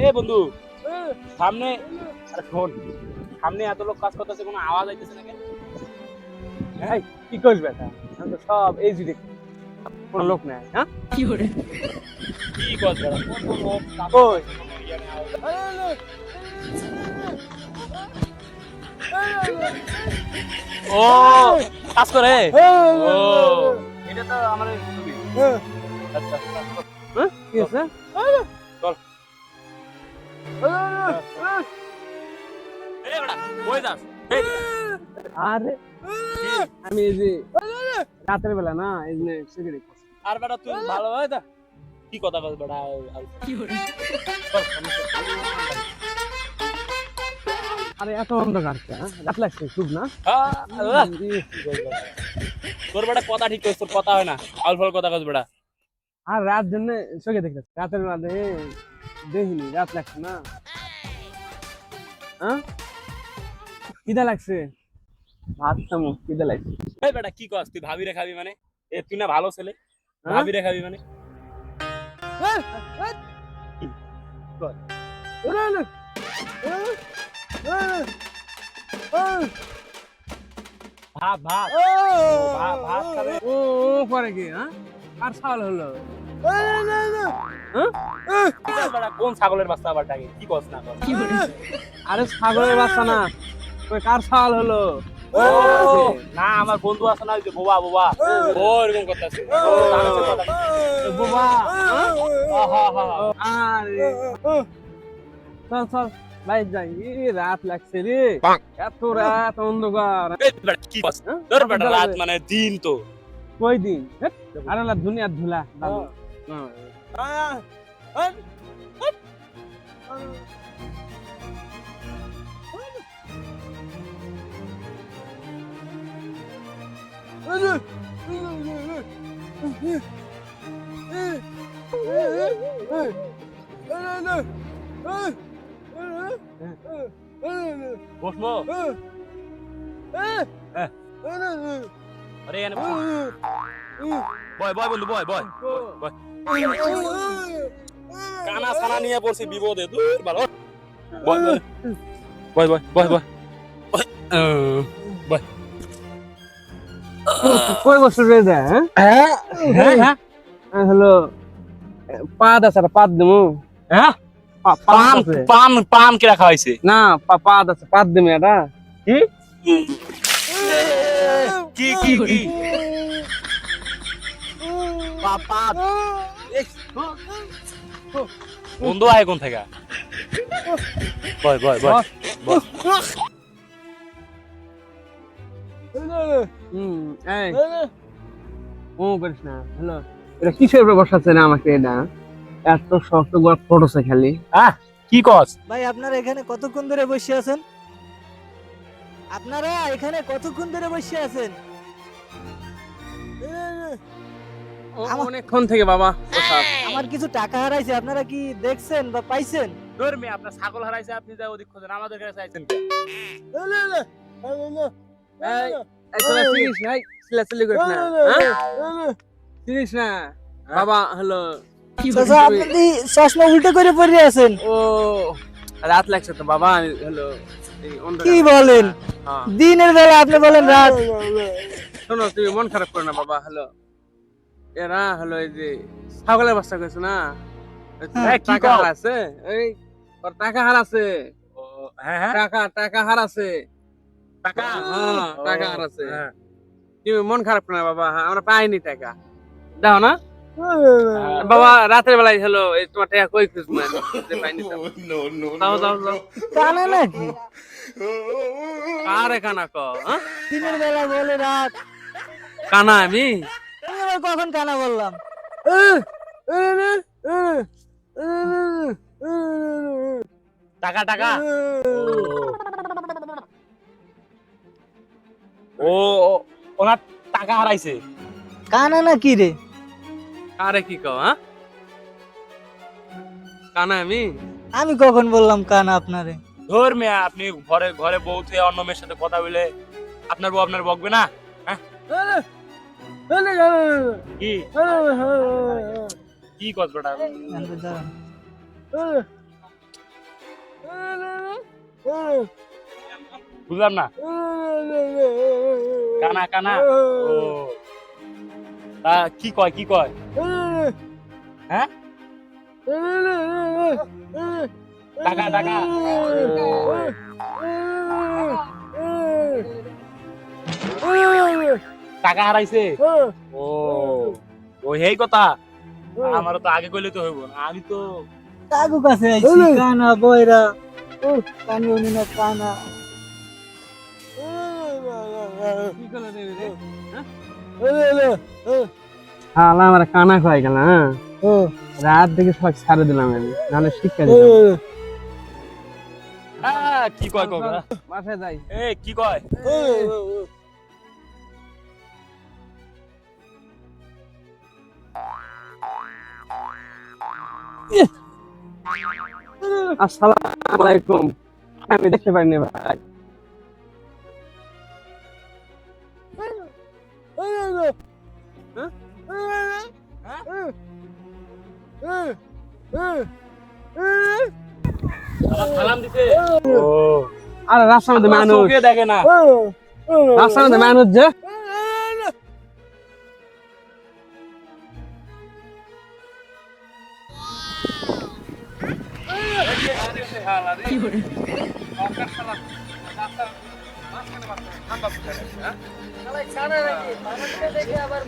এ বন্ধু সামনে আরে শোন সামনে এত লোক কাজ করতেছে কোনো আওয়াজ আইতেছে না কেন এই, কি এটা আমি তো সব এই জুড়ে কোনো লোক নাই হ্যাঁ কি কোনো ইয়ে নেই, আওয়াজ ও কাজ করে ও এটা তো আমার ছবি আচ্ছা আচ্ছা। কি আছে আরে আমি এই যে রাতের বেলা না এই যে সিগারেট আর বেটা তুই ভালো হয় তা? কি কথা বল বেটা? কি করে আরে এত অন্ধকার কে, হ্যাঁ? রাত লাগছে খুব না? তোর বেটা কথা ঠিক তোর কথা হয় না। আউল ফাল কথা কস বেটা। আর রাত জন্য চোখে দেখতে রাতের বেলা দেখে দেখিনি রাত লাগছে না। হ্যাঁ? কিদা লাগছে? চামচ কিদা লাগছে। এই বেটা কি কস? তুই ভাবি রে খাবি মানে? এ তুই না ভালো ছেলে। হ্যাঁ? ভাবি রে খাবি মানে? ভাত ভাত। ভাত খাবে। ও করে কি হ্যাঁ? আর সাল হলো। কোন ছাগলের বাচ্চা আবার ডাকে কি কস না আরে ছাগলের বাচ্চা না ওই কার সাল হলো না আমার বন্ধু আছে না ওই যে বোবা বোবা ও এরকম করতেছে বাবা হ্যাঁ? আরে চল চল বাইক যাই রাত লাগছে রে এত রাত অন্ধকার কি হ্যাঁ? রাত মানে দিন তো কই দিন আরে দুনিয়ার ধুলা What's more? An? An? Ano? Korkma. Oraya yani. Boy boy buldu boy boy. Boy. boy. কানা সানা নিয়ে পড়ছি বিপদে দূর ভালো বয় বয় বয় বয় বয় কই বছর রে দা হ্যাঁ? হ্যাঁ হ্যাঁ পাদ আছে পাদ দেবো। হ্যাঁ? পাম পাম পাম কে রাখা হয়েছে না পা- পাদ আছে পাদ দেবো এটা। কি? কি কি পাপা বন্ধু আয় কোন থেকে? বয় বয় বয়। ও করিস না হ্যালো। এটা কিসের উপরে বসাচ্ছে না আমাকে এটা? এত শক্ত গোড়া ফটোছে খালি। আহ কি কস? ভাই আপনারা এখানে কতক্ষণ ধরে বসে আছেন? আপনারা এখানে কতক্ষণ ধরে বসে আছেন? অনেকক্ষণ থেকে বাবা আমার কিছু টাকা হারাইছে আপনারা কি দেখছেন বা পাইছেন তোর মেয়ে আপনার ছাগল হারাইছে আপনি যা ওদিক খোঁজেন আমাদের কাছে চাইছেন হ্যাঁ? বাবা হ্যালো আপনি চশমা উল্টো করে পড়ে আছেন ও রাত লাগছে তো বাবা অন্ধকার- কি বলেন হ্যাঁ। দিনের বেলা আপনি বলেন রাত শোনো তুমি মন খারাপ করো না বাবা হ্যালো এরা হলো এই যে ছাগলের বাচ্চা না? হ্যাঁ, টাকা কও? হারাছে এই ওর টাকা হারাছে ও হ্যাঁ হ্যাঁ। টাকা টাকা হারাছে টাকা? হ্যাঁ, টাকা হারাছে হ্যাঁ। তুমি মন খারাপ না বাবা? আমরা পাইনি টাকা। দাও না। বাবা রাতের বেলায় হলো এই তোমার টাকা কই খুঁজবো আমি? যে পাইনি দাও। দাও দাও দাও। কানা নাকি? কারে কানা ক? দিনের বেলা বলে রাত। কানা আমি? আবার কখন কানা বললাম? টাকা টাকা। ও ও- ওনার টাকা হারাইছে। কানা নাকি রে? কারে কি কও হ্যাঁ? কানা আমি? আমি কখন বললাম কানা আপনারে? ধর মেয়ে আপনি ঘরে ঘরে বউ থেকে অন্য মেয়ের সাথে কথা বলে আপনার বউ আপনার বকবে না। কি? কি কস বেটা। বুঝলাম না। কানা কানা। ও। তা কি কয় কি কয়? হ্যাঁ? টাকা টাকা। টাকা হারাইছে। ও। ও হেই কথা। আমার তো আগে কইলে তো হইব না আমি তো কাকু কাছে আইছি কানা বয়রা। ও। কানি উনি না কানা। কি করে দেবে রে হালা আমার কানা খাই গেল হ্যাঁ? ও। রাত দেখে সব ছাড়ে দিলাম আমি নাহলে শিক্ষা দিতাম। আহ, কি কয় কয় বাসায় যাই। এ কি কয়? আসসালামু আলাইকুম আমি দেখতে পারিনি ভাই। সালাম আরে রাস্তার মধ্যে মানুষ। দেখে না। রাস্তার মধ্যে মানুষ যে আবার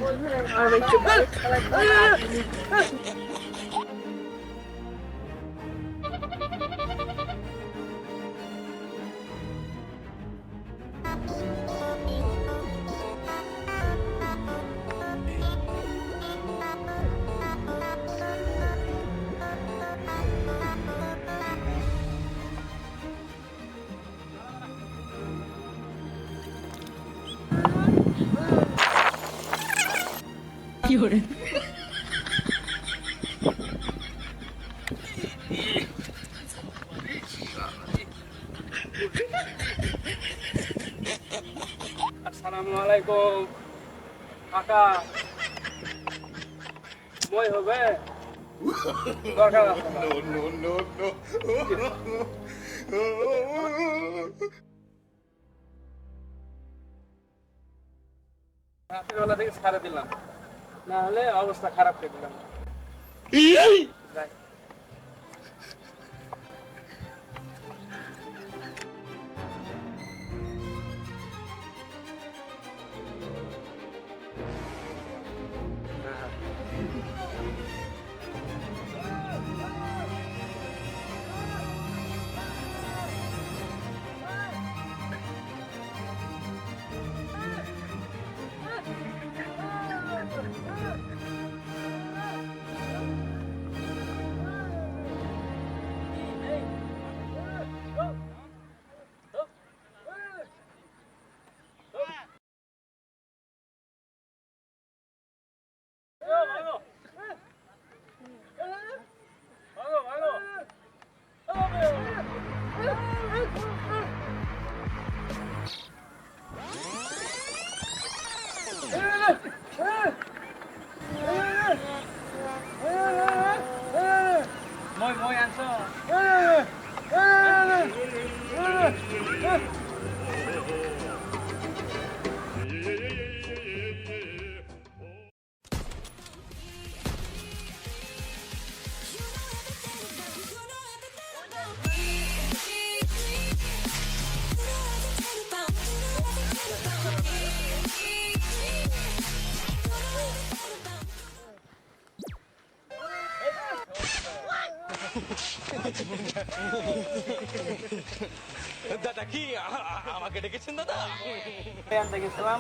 আসসালামু আলাইকুম কাকা মই হবে দরকার না। থেকে ছাড়ে দিলাম না হলে অবস্থা খারাপ করে দাদা কি? আমাকে ডেকেছেন দাদা? আনতে গেছিলে